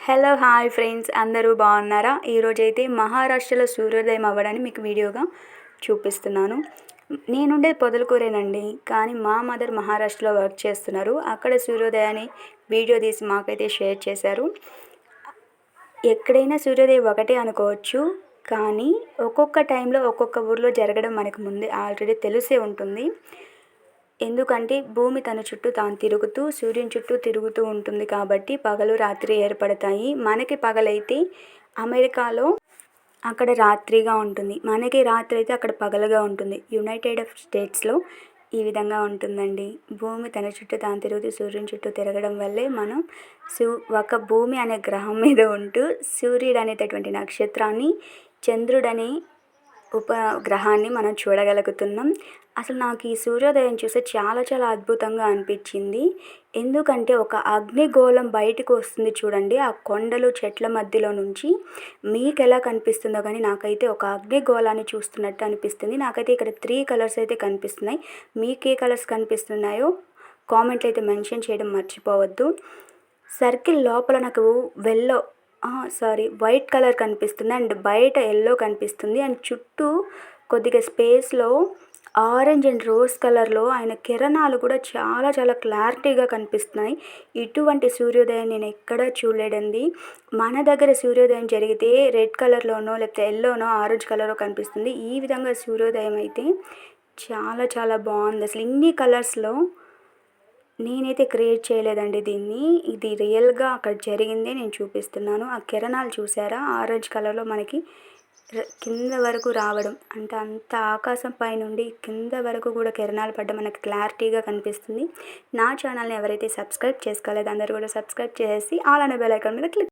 Hello hi friends. అందరూ బాగున్నారా? ఈరోజైతే మహారాష్ట్రలో సూర్యోదయం అవ్వడాన్ని మీకు వీడియోగా చూపిస్తున్నాను. నేనుండే పొదలకూరేనండి. కానీ మా మదర్ మహారాష్ట్రలో వర్క్ చేస్తున్నారు. అక్కడ సూర్యోదయాన్ని వీడియో తీసి మాకైతే షేర్ చేశారు. ఎక్కడైనా సూర్యోదయం ఒకటే అనుకోవచ్చు. కానీ ఒక్కొక్క టైంలో ఒక్కొక్క ఊర్లో జరగడం మనకు ముందే ఆల్రెడీ తెలిసే ఉంటుంది. ఎందుకంటే భూమి తన చుట్టూ తాను తిరుగుతూ సూర్యుని చుట్టూ తిరుగుతూ ఉంటుంది కాబట్టి పగలు రాత్రి ఏర్పడతాయి. మనకి పగలైతే అమెరికాలో అక్కడ రాత్రిగా ఉంటుంది. మనకి రాత్రి అయితే అక్కడ పగలుగా ఉంటుంది. యునైటెడ్ స్టేట్స్లో ఈ విధంగా ఉంటుందండి. భూమి తన చుట్టూ తాను తిరుగుతూ సూర్యుని చుట్టూ తిరగడం వల్లే మనం సూ ఒక భూమి అనే గ్రహం మీద ఉంటూ సూర్యుడు అనేటటువంటి నక్షత్రాన్ని చంద్రుడని ఉపగ్రహాన్ని మనం చూడగలుగుతున్నాం. అసలు నాకు ఈ సూర్యోదయం చూస్తే చాలా చాలా అద్భుతంగా అనిపించింది. ఎందుకంటే ఒక అగ్నిగోళం బయటకు వస్తుంది చూడండి ఆ కొండలు చెట్ల మధ్యలో నుంచి. మీకు ఎలా కనిపిస్తుందో కానీ నాకైతే ఒక అగ్నిగోళాన్ని చూస్తున్నట్టు అనిపిస్తుంది. నాకైతే ఇక్కడ త్రీ కలర్స్ అయితే కనిపిస్తున్నాయి. మీకు ఏ కలర్స్ కనిపిస్తున్నాయో కామెంట్లు అయితే మెన్షన్ చేయడం మర్చిపోవద్దు. సర్కిల్ లోపల నాకు వెల్లో సారీ వైట్ కలర్ కనిపిస్తుంది అండ్ బయట ఎల్లో కనిపిస్తుంది. అండ్ చుట్టూ కొద్దిగా స్పేస్లో ఆరెంజ్ అండ్ రోజ్ కలర్లో ఆయన కిరణాలు కూడా చాలా చాలా క్లారిటీగా కనిపిస్తున్నాయి. ఇటువంటి సూర్యోదయం నేను ఎక్కడా చూడలేదండి. మన దగ్గర సూర్యోదయం జరిగితే రెడ్ కలర్లోనో లేకపోతే ఎల్లోనో ఆరెంజ్ కలర్లో కనిపిస్తుంది. ఈ విధంగా సూర్యోదయం అయితే చాలా చాలా బాగుంది. అసలు ఇన్ని కలర్స్లో నేనైతే క్రియేట్ చేయలేదండి దీన్ని. ఇది రియల్గా అక్కడ జరిగిందే నేను చూపిస్తున్నాను. ఆ కిరణాలు చూసారా? ఆరెంజ్ కలర్లో మనకి కింద వరకు రావడం. అంటే అంత ఆకాశం పైనుండి కింద వరకు కూడా కిరణాలు పడ్డం మనకు క్లారిటీగా కనిపిస్తుంది. నా ఛానల్ని ఎవరైతే సబ్స్క్రైబ్ చేసుకోలేదో అందరూ కూడా సబ్స్క్రైబ్ చేసి ఆల్ అనే బెల్ ఐకాన్ మీద క్లిక్